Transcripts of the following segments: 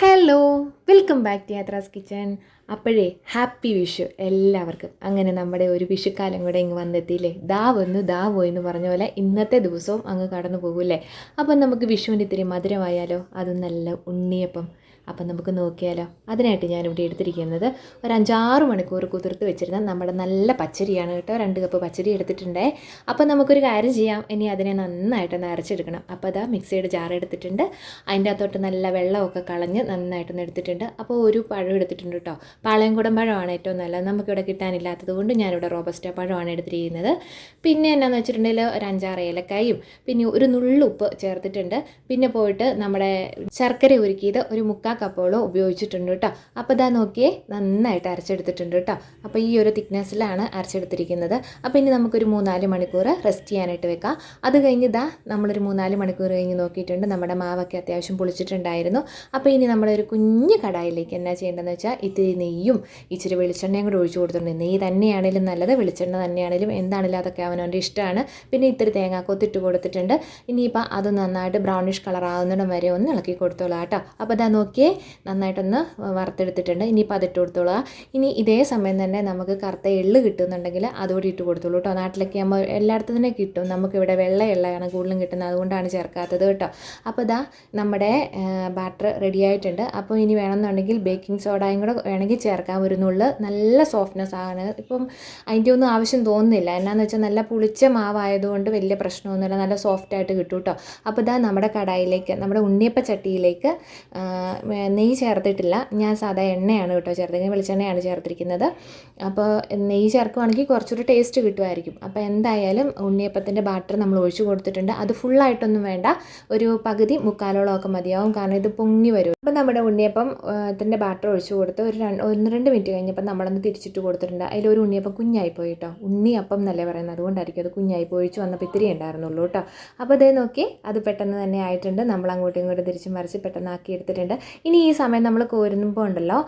Hello welcome back to Yathra's kitchen അപ്പോഴേ happy Vishu എല്ലാവർക്കും. അങ്ങനെ നമ്മുടെ ഒരു വിഷുക്കാലം കൂടെ ഇങ്ങ് വന്നെത്തിയില്ലേ? ദാ വന്നു ദാ പോയി എന്ന് പറഞ്ഞ പോലെ ഇന്നത്തെ ദിവസവും അങ്ങ് കടന്നു പോകൂല്ലേ അപ്പം നമുക്ക് വിഷുവിന്റെ ഇത്തിരി മധുരമായാലോ? അത് നല്ല ഉണ്ണിയപ്പം. അപ്പം നമുക്ക് നോക്കിയാലോ? അതിനായിട്ട് ഞാനിവിടെ എടുത്തിരിക്കുന്നത് ഒരു അഞ്ചാറ് മണിക്കൂർ കുതിർത്ത് വെച്ചിരുന്ന നമ്മുടെ നല്ല പച്ചരിയാണ് കേട്ടോ. രണ്ട് കപ്പ് പച്ചരി എടുത്തിട്ടുണ്ടേ. അപ്പം നമുക്കൊരു കാര്യം ചെയ്യാം. ഇനി അതിനെ നന്നായിട്ടൊന്ന് അരച്ചെടുക്കണം. അപ്പോൾ അതാ മിക്സിയുടെ ജാർ എടുത്തിട്ടുണ്ട്. അതിന്റെ അകത്തോട്ട് നല്ല വെള്ളമൊക്കെ കളഞ്ഞ് നന്നായിട്ടൊന്ന് എടുത്തിട്ടുണ്ട്. അപ്പോൾ ഒരു പഴം എടുത്തിട്ടുണ്ട് കേട്ടോ. പാളയംകുടം പഴമാണ് ഏറ്റവും നല്ലത്. നമുക്കിവിടെ കിട്ടാനില്ലാത്തത് കൊണ്ട് ഞാനിവിടെ റോബസ്റ്റ പഴമാണ് എടുത്തിരിക്കുന്നത്. പിന്നെ എന്നാന്ന് വെച്ചിട്ടുണ്ടെങ്കിൽ ഒരു അഞ്ചാറ് ഏലക്കായും പിന്നെ ഒരു നുള്ളുപ്പ് ചേർത്തിട്ടുണ്ട്. പിന്നെ പോയിട്ട് നമ്മുടെ ശർക്കര ഉരുക്കിയത് ഒരു മുക്കാൽ കപ്പോളം ഉപയോഗിച്ചിട്ടുണ്ട് കേട്ടോ അപ്പോൾ ഇതാ നോക്കിയേ നന്നായിട്ട് അരച്ചെടുത്തിട്ടുണ്ട് കേട്ടോ അപ്പോൾ ഈ ഒരു തിക്നെസ്സിലാണ് അരച്ചെടുത്തിരിക്കുന്നത്. അപ്പോൾ ഇനി നമുക്കൊരു മൂന്നാൽ മണിക്കൂർ റെസ്റ്റ് ചെയ്യാനായിട്ട് വെക്കാം. അത് കഴിഞ്ഞ് ഇതാ നമ്മളൊരു മൂന്നാൽ മണിക്കൂർ കഴിഞ്ഞ് നോക്കിയിട്ടുണ്ട്. നമ്മുടെ മാവൊക്കെ അത്യാവശ്യം പൊളിച്ചിട്ടുണ്ടായിരുന്നു. അപ്പോൾ ഇനി നമ്മളൊരു കുഞ്ഞ് കടായിലേക്ക് എന്നാ ചെയ്യേണ്ടതെന്ന് വെച്ചാൽ ഇത്തിരി നെയ്യും ഇച്ചിരി വെളിച്ചെണ്ണയും കൂടെ ഒഴിച്ചു കൊടുത്തിട്ടുണ്ട്. നെയ്യ് തന്നെയാണെങ്കിലും നല്ലത് വെളിച്ചെണ്ണ തന്നെയാണെങ്കിലും എന്താണെങ്കിലും അതൊക്കെ അവനവന്റെ ഇഷ്ടമാണ്. പിന്നെ ഇത്തിരി തേങ്ങാക്കൊത്തിട്ട് കൊടുത്തിട്ടുണ്ട്. ഇനിയിപ്പോൾ അത് നന്നായിട്ട് ബ്രൗണിഷ് കളറാവുന്നിടം വരെ ഒന്ന് ഇളക്കി കൊടുത്തോളാം കേട്ടോ അപ്പോൾ അതാ നോക്കിയേ നന്നായിട്ടൊന്ന് വറുത്തെടുത്തിട്ടുണ്ട്. ഇനിയിപ്പോൾ അതിട്ട് കൊടുത്തോളുക ഇനി ഇതേ സമയം തന്നെ നമുക്ക് കറുത്ത എള്ള് കിട്ടുന്നുണ്ടെങ്കിൽ അതുകൂടി ഇട്ട് കൊടുത്തോളൂ കേട്ടോ നാട്ടിലൊക്കെ ആകുമ്പോൾ എല്ലായിടത്തു തന്നെ കിട്ടും. നമുക്കിവിടെ വെള്ള എള്ളയാണ് കൂടുതലും കിട്ടുന്നത്. അതുകൊണ്ടാണ് ചേർക്കാത്തത് കേട്ടോ അപ്പോൾ ഇതാ നമ്മുടെ ബാറ്റർ റെഡി ആയിട്ടുണ്ട്. അപ്പോൾ ഇനി വേണമെന്നുണ്ടെങ്കിൽ ബേക്കിംഗ് സോഡയും കൂടെ വേണമെങ്കിൽ ചേർക്കാം. ഒരു നല്ല സോഫ്റ്റ്നെസ് ആണ്. ഇപ്പം അതിന്റെ ഒന്നും ആവശ്യം തോന്നുന്നില്ല. എന്നാന്ന് വെച്ചാൽ നല്ല പുളിച്ച മാവായതുകൊണ്ട് വലിയ പ്രശ്നമൊന്നുമില്ല. നല്ല സോഫ്റ്റായിട്ട് കിട്ടും കേട്ടോ അപ്പോൾ ഇതാ നമ്മുടെ കടായിലേക്ക് നമ്മുടെ ഉണ്ണിയപ്പ ചട്ടിയിലേക്ക് നെയ്യ് ചേർത്തിട്ടില്ല. ഞാൻ സാധാ എണ്ണയാണ് കേട്ടോ ചേർത്തിരിക്കുന്നത് വെളിച്ചെണ്ണയാണ് ചേർത്തിരിക്കുന്നത്. അപ്പോൾ നെയ്യ് ചേർക്കുവാണെങ്കിൽ കുറച്ചൊരു ടേസ്റ്റ് കിട്ടുമായിരിക്കും. അപ്പോൾ എന്തായാലും ഉണ്ണിയപ്പത്തിന്റെ ബാറ്റർ നമ്മൾ ഒഴിച്ചു കൊടുത്തിട്ടുണ്ട്. അത് ഫുള്ളായിട്ടൊന്നും വേണ്ട. ഒരു പകുതി മുക്കാലോളമൊക്കെ മതിയാവും. കാരണം ഇത് പൊങ്ങി വരും. അപ്പോൾ നമ്മുടെ ഉണ്ണിയപ്പം ഇതിന്റെ ബാറ്റർ ഒഴിച്ചു കൊടുത്ത് ഒരു രണ്ട് ഒന്ന് രണ്ട് മിനിറ്റ് കഴിഞ്ഞപ്പോൾ നമ്മളൊന്ന് തിരിച്ചിട്ട് കൊടുത്തിട്ടുണ്ട്. അതിലൊരു ഉണ്ണിയപ്പം കുഞ്ഞായിപ്പോയി കേട്ടോ ഉണ്ണിയപ്പം എന്നല്ലേ പറയുന്നത്? അതുകൊണ്ടായിരിക്കും അത് കുഞ്ഞായി പോയി ഒഴിച്ച് വന്നപ്പോൾ ഇത്തിരി ഉണ്ടായിരുന്നുള്ളൂ കേട്ടോ അപ്പോൾ അതേ നോക്കി അത് പെട്ടെന്ന് തന്നെ ആയിട്ടുണ്ട്. നമ്മൾ അങ്ങോട്ടും ഇങ്ങോട്ടും തിരിച്ച് മറിച്ച് പെട്ടെന്ന് ആക്കി എടുത്തിട്ടുണ്ട്. ഇനി ഈ സമയം നമ്മൾ കോരുമ്പോൾ ഉണ്ടല്ലോ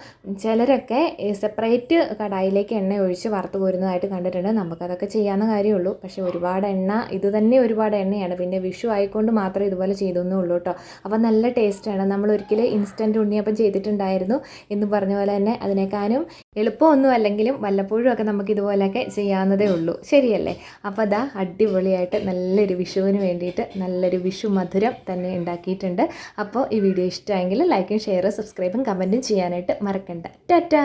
ചിലരൊക്കെ സെപ്പറേറ്റ് കടായിലേക്ക് എണ്ണ ഒഴിച്ച് വറുത്ത് കോരുന്നതായിട്ട് കണ്ടിട്ടുണ്ട്. നമുക്കതൊക്കെ ചെയ്യാവുന്ന കാര്യമുള്ളൂ. പക്ഷേ ഒരുപാട് എണ്ണ ഇത് തന്നെ ഒരുപാട് എണ്ണയാണ്. പിന്നെ വിഷു ആയിക്കൊണ്ട് മാത്രമേ ഇതുപോലെ ചെയ്തൊന്നുള്ളൂ കേട്ടോ അപ്പോൾ നല്ല ടേസ്റ്റാണ് നമ്മൾ ഒരിക്കലും ഇൻസ്റ്റന്റ് ഉണ്ണിയപ്പം ചെയ്തിട്ടുണ്ടായിരുന്നു എന്ന് പറഞ്ഞ പോലെ തന്നെ അതിനേക്കാളും എളുപ്പമൊന്നും അല്ലെങ്കിലും വല്ലപ്പോഴും ഒക്കെ നമുക്ക് ഇതുപോലെയൊക്കെ ചെയ്യാവുന്നതേ ഉള്ളൂ. ശരിയല്ലേ? അപ്പോൾ അതാ അടിപൊളിയായിട്ട് നല്ലൊരു വിഷുവിന് വേണ്ടിയിട്ട് നല്ലൊരു വിഷു മധുരം തന്നെ ഉണ്ടാക്കിയിട്ടുണ്ട്. അപ്പോൾ ഈ വീഡിയോ ഇഷ്ടമെങ്കിൽ ലൈക്കും ഷെയറും സബ്സ്ക്രൈബും കമന്റും ചെയ്യാനായിട്ട് മറക്കണ്ട. ടാറ്റാ!